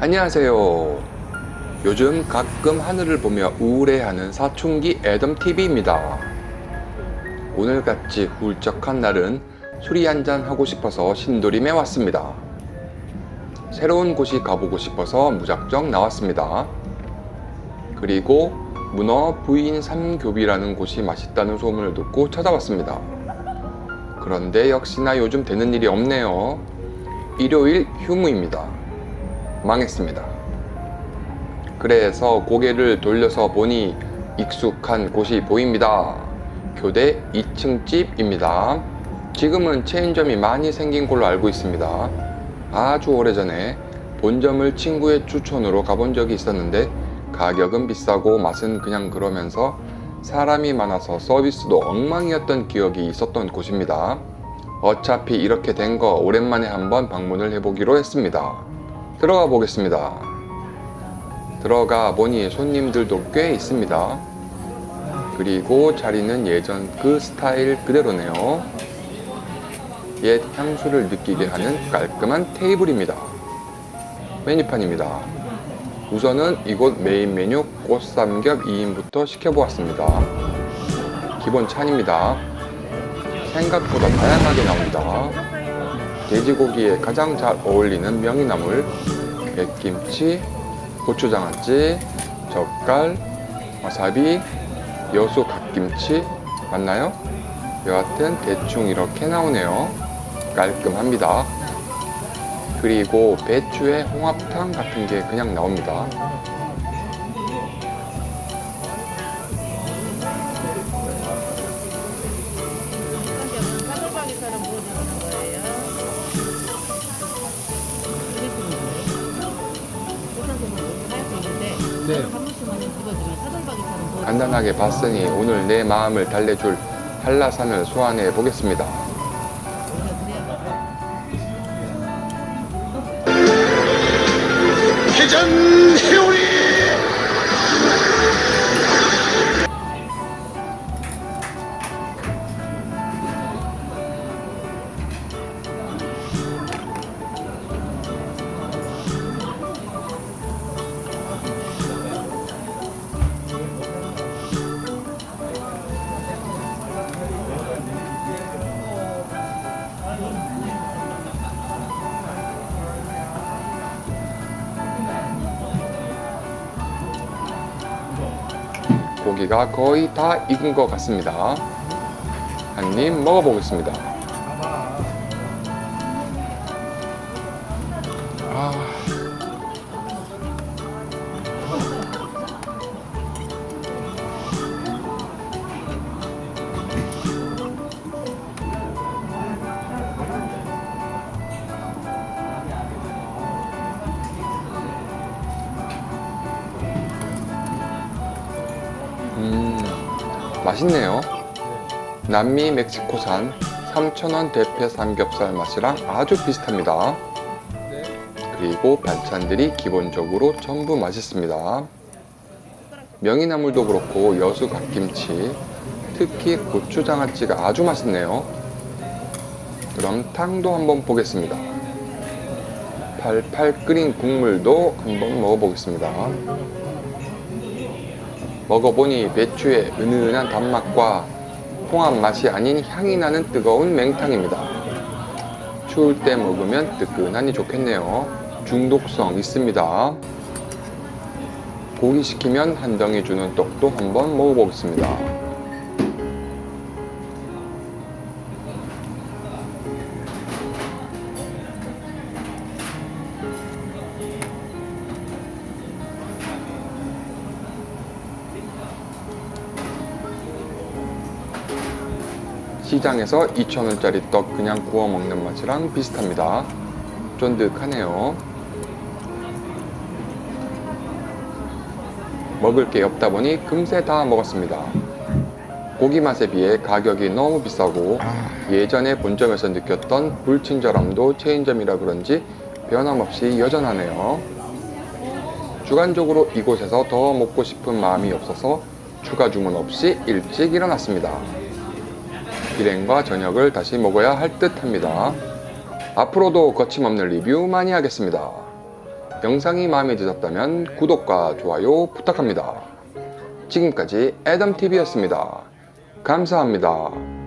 안녕하세요. 요즘 가끔 하늘을 보며 우울해하는 사춘기 애덤TV입니다. 오늘같이 훌쩍한 날은 술이 한잔 하고 싶어서 신도림에 왔습니다. 새로운 곳이 가보고 싶어서 무작정 나왔습니다. 그리고 문어 부인 삼교비라는 곳이 맛있다는 소문을 듣고 찾아왔습니다. 그런데 역시나 요즘 되는 일이 없네요. 일요일 휴무입니다. 망했습니다. 그래서 고개를 돌려서 보니 익숙한 곳이 보입니다. 교대 2층 집입니다. 지금은 체인점이 많이 생긴 걸로 알고 있습니다. 아주 오래전에 본점을 친구의 추천으로 가본 적이 있었는데 가격은 비싸고 맛은 그냥 그러면서 사람이 많아서 서비스도 엉망이었던 기억이 있었던 곳입니다. 어차피 이렇게 된 거 오랜만에 한번 방문을 해보기로 했습니다. 들어가 보겠습니다. 들어가 보니 손님들도 꽤 있습니다. 그리고 자리는 예전 그 스타일 그대로네요. 옛 향수를 느끼게 하는 깔끔한 테이블입니다. 메뉴판입니다. 우선은 이곳 메인 메뉴 꽃삼겹 2인부터 시켜보았습니다. 기본 찬입니다. 생각보다 다양하게 나옵니다. 돼지고기에 가장 잘 어울리는 명이나물, 백김치, 고추장아찌, 젓갈, 와사비, 여수 갓김치 맞나요? 여하튼 대충 이렇게 나오네요. 깔끔합니다. 그리고 배추에 홍합탕 같은 게 그냥 나옵니다. 네. 구워. 간단하게 봤으니 오늘 내 마음을 달래줄 한라산을 소환해 보겠습니다. 회전 회오리 고기가 거의 다 익은 것 같습니다. 한 입 먹어보겠습니다. 맛있네요. 남미 멕시코산 3,000원 대패 삼겹살 맛이랑 아주 비슷합니다. 그리고 반찬들이 기본적으로 전부 맛있습니다. 명이나물도 그렇고 여수 갓김치, 특히 고추장아찌가 아주 맛있네요. 그럼 탕도 한번 보겠습니다. 팔팔 끓인 국물도 한번 먹어보겠습니다. 먹어보니 배추의 은은한 단맛과 홍합 맛이 아닌 향이 나는 뜨거운 맹탕입니다. 추울 때 먹으면 뜨끈하니 좋겠네요. 중독성 있습니다. 고기 시키면 한 덩이 주는 떡도 한번 먹어보겠습니다. 시장에서 2,000원짜리 떡 그냥 구워 먹는 맛이랑 비슷합니다. 쫀득하네요. 먹을 게 없다 보니 금세 다 먹었습니다. 고기 맛에 비해 가격이 너무 비싸고 예전에 본점에서 느꼈던 불친절함도 체인점이라 그런지 변함없이 여전하네요. 주관적으로 이곳에서 더 먹고 싶은 마음이 없어서 추가 주문 없이 일찍 일어났습니다. 비행과 저녁을 다시 먹어야 할 듯 합니다. 앞으로도 거침없는 리뷰 많이 하겠습니다. 영상이 마음에 드셨다면 구독과 좋아요 부탁합니다. 지금까지 애덤TV였습니다. 감사합니다.